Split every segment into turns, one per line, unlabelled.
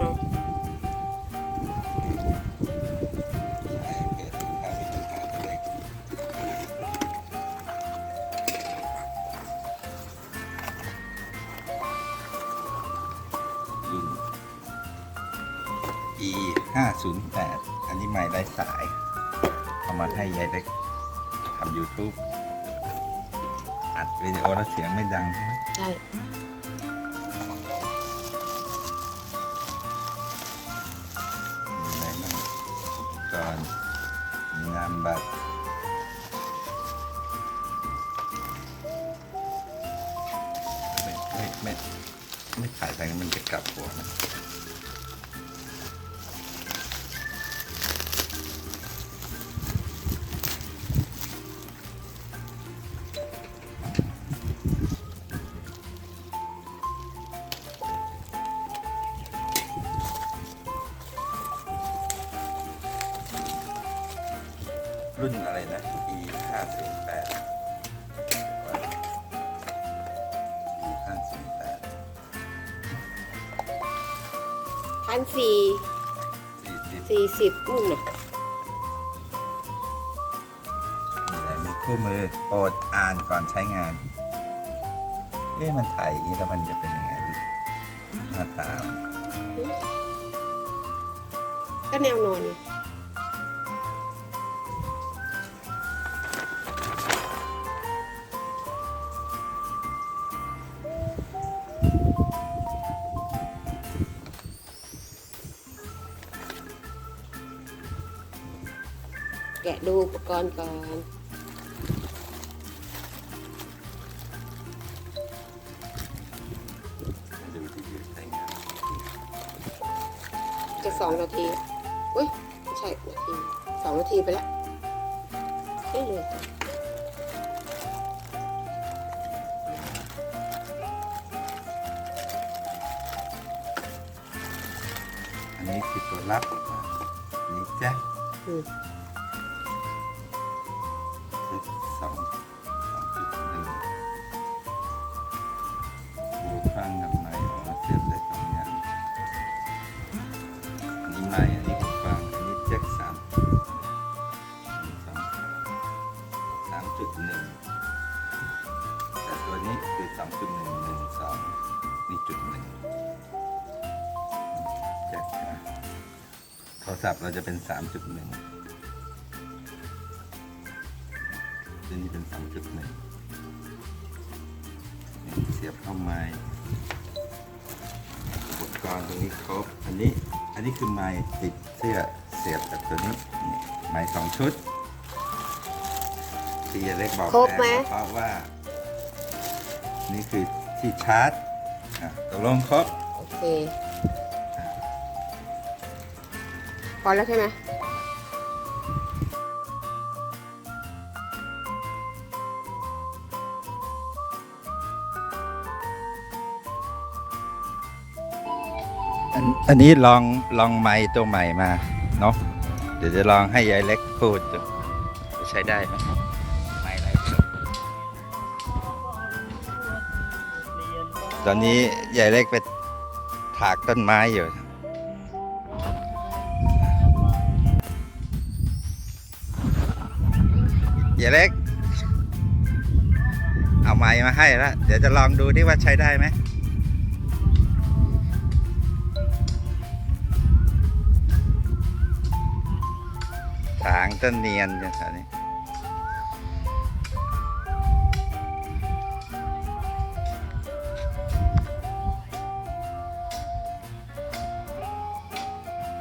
e ห้าศูนย์แปดอันนี้ไม่ได้สาย เอามาให้ยายเล็กทำ YouTube อัดวิดีโอแล้วเสียงไม่ดังใช่ไหม
ใช่
มีนามบัตรไม่ไม่ไม่ไม่ขายแตงมันจะกลับหัวนะ รุ่นอะไรนะ e ห้าศูนย์แปด e ห้าศูนย์แปด
พันสี่
สี่สิบ
สี่สิบนู่นน่ะ
มีอะไรมีคู่มือโปรดอ่านก่อนใช้งาน เอ๊ะมันถ่ายอย่างนี้แล้วมันจะเป็นยังไงหน้าตา
ก็แนวนอนไงะดูอุปกรณ์ก่อน
ดูที่ยืดใช้งาน
จะสองนาทีอุ้ยไม่ใช่นาทีสองนาทีไปแล้วเอ้ยเลย
อันนี้คือตัวรับอันนี้แจ็ค
อืม
สองสองจุดหนึ่งหูฟังกับไมค์ออกมาเสียบได้สองอย่างอันนี้ไมค์อันนี้ฟังอันนี้แจ็คสามหนึ่งสองสามจุดหนึ่งแต่ตัวนี้คือสองจุดหนึ่งหนึ่งสองนี่จุดหนึ่งแจ็คนะโทรศัพท์เราจะเป็น3.1ตัวนี้ เป็น3.1เสียบเข้าไม้อุปกรณ์ตรงนี้ครบ อันนี้ อันนี้คือไม้ติดเสื้อเสียบกับตัวนี้นี่ไม้สองชุดที่ยายเล็กบอก
ครบไหม
แล้วเพราะว่า นี่คือที่ชาร์จอะตกลงครบ
โอเค พอแล้วใช่ไหม
อันอันนี้ลองลองไม้ตัวใหม่มาเนาะเดี๋ยวจะลองให้ยายเล็กพูดดูจะใช้ได้ไหมไม้อะไรตอนนี้ยายเล็กไปถากต้นไม้อยู่ยายเล็ก เอาไม้มาให้แล้วเดี๋ยวจะลองดูที่ว่าใช้ได้ไหม ต้นเนียนอย่างนี้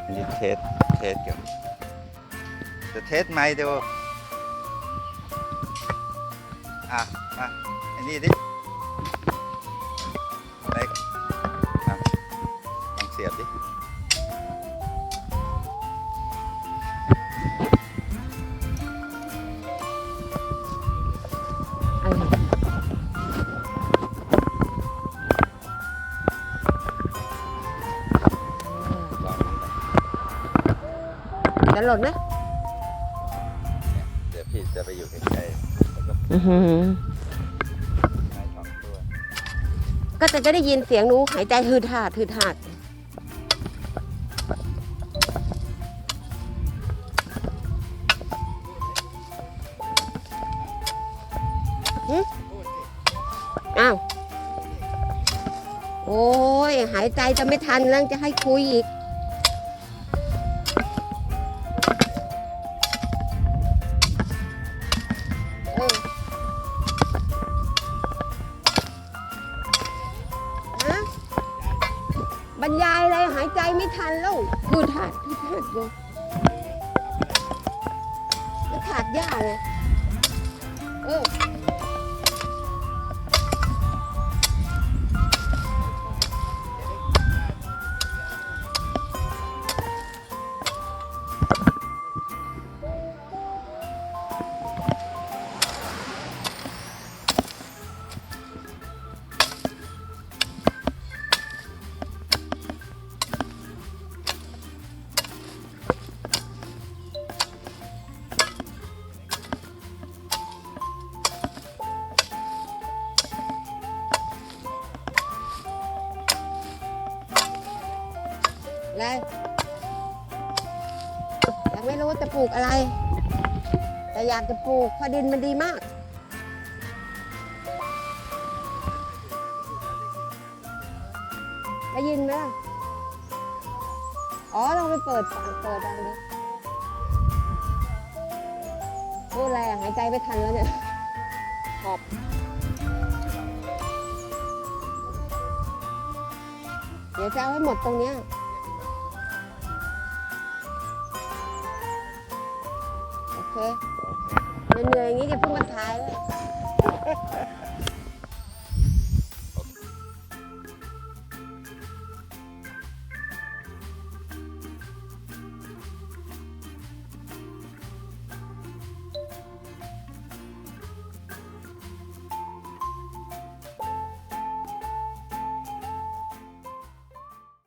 อันนี้เทสเทสกันจะเทสไหมค์ดูอะมาอันนี้ดิอะไรอะลองเสียบดิ กัน
หรอกนะ
เดี๋ยวพี่จะไปอยู่ใกล้ๆแลก็สองตัว
ก็จะจะได้ยินเสียงนู้หายใจหืดหาดหืดหาดอ้าว โอ้ยหายใจจะไม่ทันแล้วจะให้คุยอีก รรยายอะไรหายใจไม่ทันแล้วคือถาดคือถาดเลยแล้วถาดหญ้าเลยเออ อะไรยังไม่รู้ว่าจะปลูกอะไร แต่อยากจะปลูกเพราะดินมันดีมาก ได้ยินไหมล่ะ อ๋อลองไปเปิดฝาเปิดอะไรดิพูดอะไรอะหายใจไม่ทันแล้วเนี่ยหอบเดี๋ยวจะเอาให้หมดตรงเนี้ย เคเหนื่อยๆอย่างนี้จะเพิ่งมาท้ายเลย